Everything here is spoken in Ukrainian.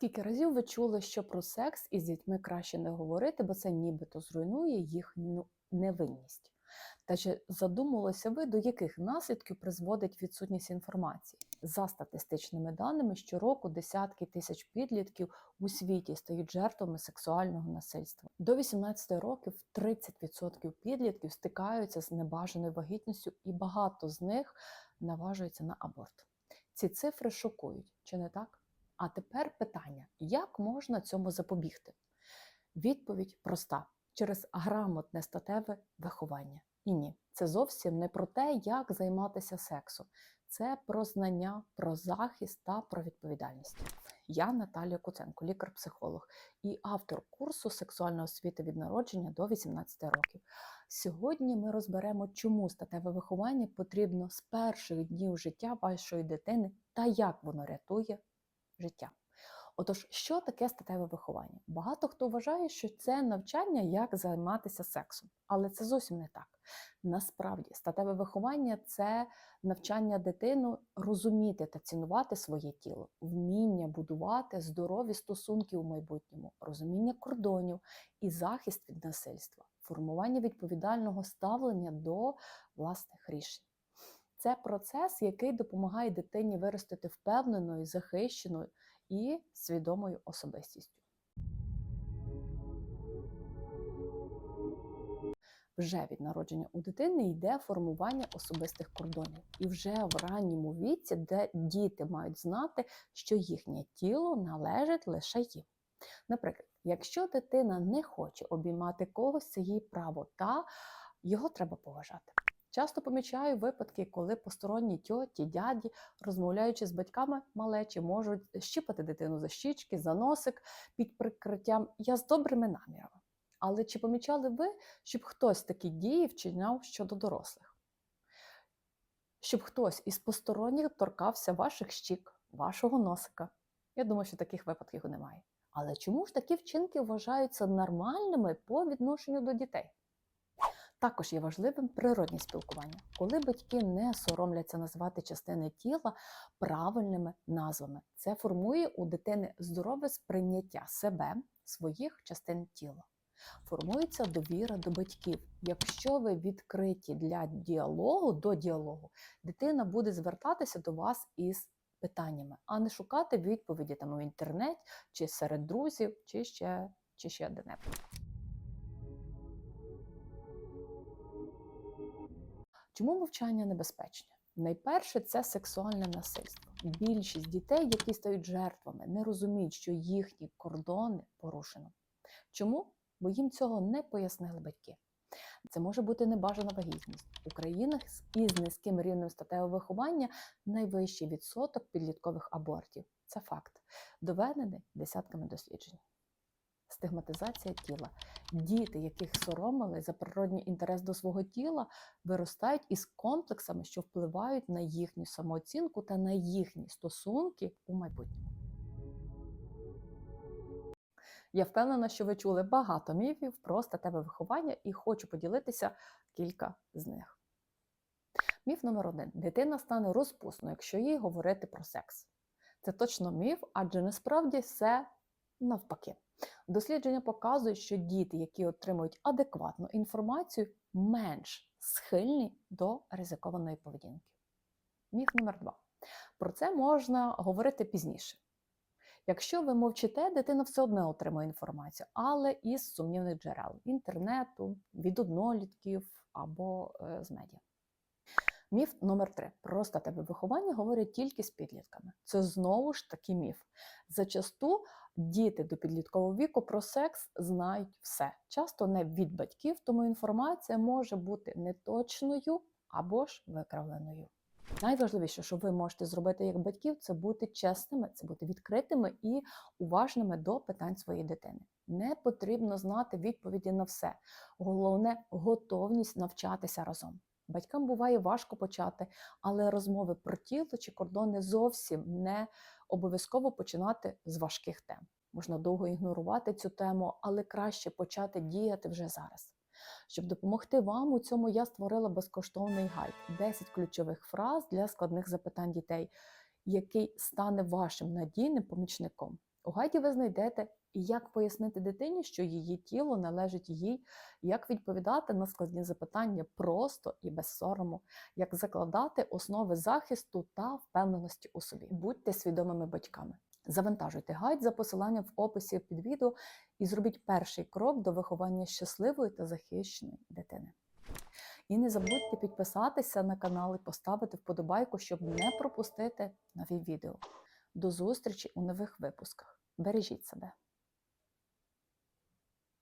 Скільки разів ви чули, що про секс із дітьми краще не говорити, бо це нібито зруйнує їхню невинність? Та чи задумувалися ви, до яких наслідків призводить відсутність інформації? За статистичними даними, щороку десятки тисяч підлітків у світі стають жертвами сексуального насильства. До 18 років 30% підлітків стикаються з небажаною вагітністю, і багато з них наважуються на аборт. Ці цифри шокують, чи не так? А тепер питання: як можна цьому запобігти? Відповідь проста: через грамотне статеве виховання. І ні, це зовсім не про те, як займатися сексом. Це про знання, про захист та про відповідальність. Я Наталія Куценко, лікар-психолог і автор курсу сексуальної освіти від народження до 18 років. Сьогодні ми розберемо, чому статеве виховання потрібно з перших днів життя вашої дитини та як воно рятує життя. Отож, що таке статеве виховання? Багато хто вважає, що це навчання, як займатися сексом, але це зовсім не так. Насправді, статеве виховання це навчання дитину розуміти та цінувати своє тіло, вміння будувати здорові стосунки у майбутньому, розуміння кордонів і захист від насильства, формування відповідального ставлення до власних рішень. Це процес, який допомагає дитині виростити впевненою, захищеною і свідомою особистістю. Вже від народження у дитини йде формування особистих кордонів. І вже в ранньому віці, де діти мають знати, що їхнє тіло належить лише їм. Наприклад, якщо дитина не хоче обіймати когось, це її право, та його треба поважати. Часто помічаю випадки, коли посторонні тьоті, дяді, розмовляючи з батьками малечі, можуть щіпати дитину за щічки, за носик під прикриттям я з добрими намірами. Але чи помічали ви, щоб хтось такі дії вчиняв щодо дорослих? Щоб хтось із посторонніх торкався ваших щік, вашого носика? Я думаю, що таких випадків немає. Але чому ж такі вчинки вважаються нормальними по відношенню до дітей? Також є важливим природне спілкування, коли батьки не соромляться назвати частини тіла правильними назвами. Це формує у дитини здорове сприйняття себе, своїх частин тіла. Формується довіра до батьків. Якщо ви відкриті для діалогу до діалогу, дитина буде звертатися до вас із питаннями, а не шукати відповіді там у інтернеті, чи серед друзів, чи ще, чи ще де-небудь. Чому мовчання небезпечне? Найперше, це сексуальне насильство. Більшість дітей, які стають жертвами, не розуміють, що їхні кордони порушено. Чому? Бо їм цього не пояснили батьки. Це може бути небажана вагітність. У країнах із низьким рівнем статевого виховання найвищий відсоток підліткових абортів. Це факт, доведений десятками досліджень. Стигматизація тіла. Діти, яких соромили за природній інтерес до свого тіла, виростають із комплексами, що впливають на їхню самооцінку та на їхні стосунки у майбутньому. Я впевнена, що ви чули багато міфів про статеве виховання і хочу поділитися кілька з них. Міф номер один: дитина стане розпусною, якщо їй говорити про секс. Це точно міф, адже насправді все навпаки. Дослідження показують, що діти, які отримують адекватну інформацію, менш схильні до ризикованої поведінки. Міф номер два. Про це можна говорити пізніше. Якщо ви мовчите, дитина все одно отримує інформацію, але із сумнівних джерел інтернету, від однолітків або е, з медіа. Міф номер три. Про статеве виховання говорять тільки з підлітками. Це знову ж таки міф. Зачасту діти до підліткового віку про секс знають все. Часто не від батьків, тому інформація може бути неточною або ж викравленою. Найважливіше, що ви можете зробити як батьків, це бути чесними, це бути відкритими і уважними до питань своєї дитини. Не потрібно знати відповіді на все. Головне готовність навчатися разом. Батькам буває важко почати, але розмови про тіло чи кордони зовсім не обов'язково починати з важких тем. Можна довго ігнорувати цю тему, але краще почати діяти вже зараз. Щоб допомогти вам у цьому, я створила безкоштовний гайд 10 ключових фраз для складних запитань дітей. який стане вашим надійним помічником. У гайді ви знайдете, як пояснити дитині, що її тіло належить їй, як відповідати на складні запитання просто і без сорому, як закладати основи захисту та впевненості у собі. Будьте свідомими батьками. Завантажуйте гайд за посиланням в описі під відео і зробіть перший крок до виховання щасливої та захищеної дитини. І не забудьте підписатися на канал і поставити вподобайку, щоб не пропустити нові відео. До зустрічі у нових випусках. Бережіть себе!